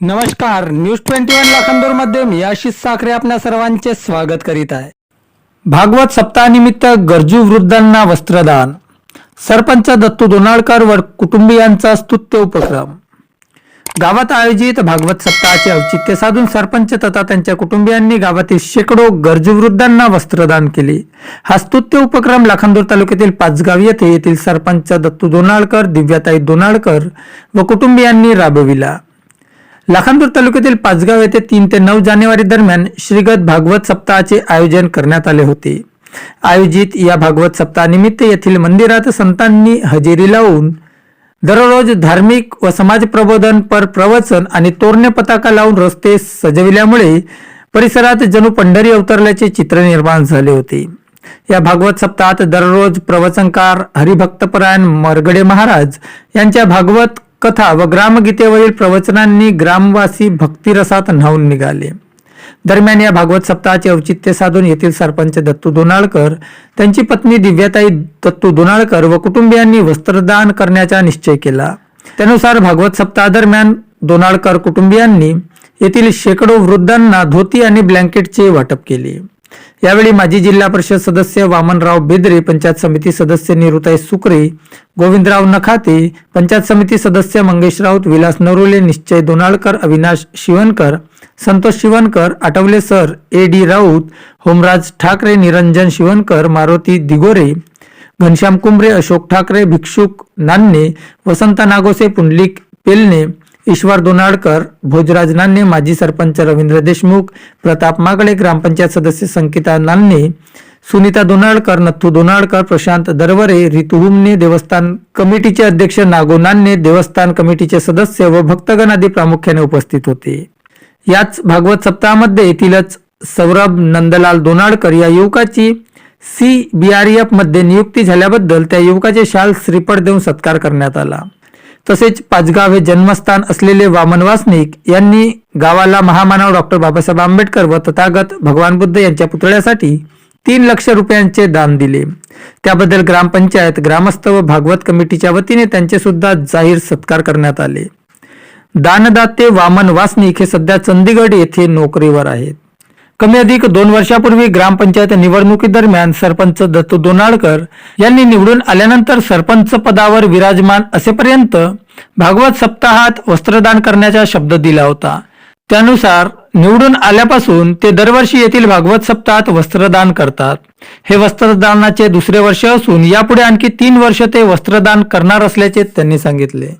नमस्कार news twenty one लाखांदूरमध्ये मी आशिष साखरे आपल्या सर्वांचे स्वागत करीत आहे. भागवत सप्ताहानिमित्त गरजू वृद्धांना वस्त्रदान. सरपंच दत्तू दोनाळकर व कुटुंबियांचा स्तुत्य उपक्रम. गावात आयोजित भागवत सप्ताहाचे औचित्य साधून सरपंच तथा त्यांच्या कुटुंबियांनी गावातील शेकडो गरजू वृद्धांना वस्त्रदान केले. हा स्तुत्य उपक्रम लाखांदूर तालुक्यातील पाचगाव येथे येथील सरपंच दत्तू दोनाळकर दिव्याताई दोनाळकर व कुटुंबियांनी राबविला. लाखांदूर तालुक्यातील पाचगाव येथे तीन ते नऊ जानेवारी दरम्यान श्रीगत भागवत सप्ताहाचे आयोजन करण्यात आले होते. आयोजित या भागवत सप्ताहानिमित्त येथील मंदिरात संतांनी हजेरी लावून दररोज धार्मिक व समाज प्रबोधन पर प्रवचन आणि तोरणे पताका लावून रस्ते सजविल्यामुळे परिसरात जणू पंढरी अवतरल्याचे चित्र निर्माण झाले होते. या भागवत सप्ताहात दररोज प्रवचनकार हरिभक्तपरायण मरगडे महाराज यांच्या भागवत कथा व ग्रामगीतेवरील प्रवचनांनी ग्रामवासी भक्तिरसात न्हावून निघाले. दरम्यान या भागवत सप्ताहाचे औचित्य साधून येथील सरपंच दत्तू दोनाळकर त्यांची पत्नी दिव्याताई दत्तू दोनाळकर व कुटुंबियांनी वस्त्रदान करण्याचा निश्चय केला. त्यानुसार भागवत सप्ताहादरम्यान दोनाळकर कुटुंबियांनी येथील शेकडो वृद्धांना धोती आणि ब्लँकेटचे वाटप केले. यावेळी माजी जिल्हा परिषद सदस्य वामनराव बेदरे पंचायत समिती सदस्य निरुताई सुकरे गोविंदराव नखाते पंचायत समिती सदस्य Mangesh Raut Vilas Narole Nishchay Donalkar Avinash Shivankar Santosh Shivankar Athawale sir A D Raut Homraj Thakre Niranjan Shivankar Maruti Digore Ghanshyam Kumbhare Ashok Thakre Bhikshuk Nanne Vasant Nagose Pundalik पेलणे ईश्वर दोनाडकर भोजराज नान्ने माजी सरपंच रवींद्र देशमुख प्रताप मागळे ग्रामपंचायत सदस्य संकिता नान्ने सुनीता दोनाडकर नथू दोनाडकर प्रशांत दरवरे रितू हुमने देवस्थान कमिटीचे अध्यक्ष नागो नान्हे देवस्थान कमिटीचे सदस्य व भक्तगण आदी प्रामुख्याने उपस्थित होते. याच भागवत सप्ताहामध्ये येथीलच सौरभ नंदलाल दोनाडकर या युवकाची सी बी आर एफमध्ये नियुक्ती झाल्याबद्दल त्या युवकाचे शाल श्रीपड देऊन सत्कार करण्यात आला. तसेच पाचगाव हे जन्मस्थान असलेले वामन वासनिक यांनी गावाला महामानव डॉक्टर बाबासाहेब आंबेडकर व तथागत भगवान बुद्ध यांच्या पुतळ्यासाठी तीन लक्ष रुपयांचे दान दिले. त्याबद्दल ग्रामपंचायत ग्रामस्थ व भागवत कमिटीच्या वतीने त्यांचे सुद्धा जाहीर सत्कार करण्यात आले. दानदाते वामन वासनिक हे सध्या चंदीगड येथे नोकरीवर आहेत. कमी अधिक दोन वर्षापूर्वी ग्रामपंचायत निवडणुकीदरम्यान सरपंच दत्तू दोनाळकर यांनी निवडून आल्यानंतर सरपंच पदावर विराजमान असेपर्यंत भागवत सप्ताहात वस्त्रदान करण्याचा शब्द दिला होता. त्यानुसार निवडून आल्यापासून ते दरवर्षी येथील भागवत सप्ताहात वस्त्रदान करतात. हे वस्त्रदानाचे दुसरे वर्ष असून यापुढे आणखी तीन वर्ष ते वस्त्रदान करणार असल्याचे त्यांनी सांगितले.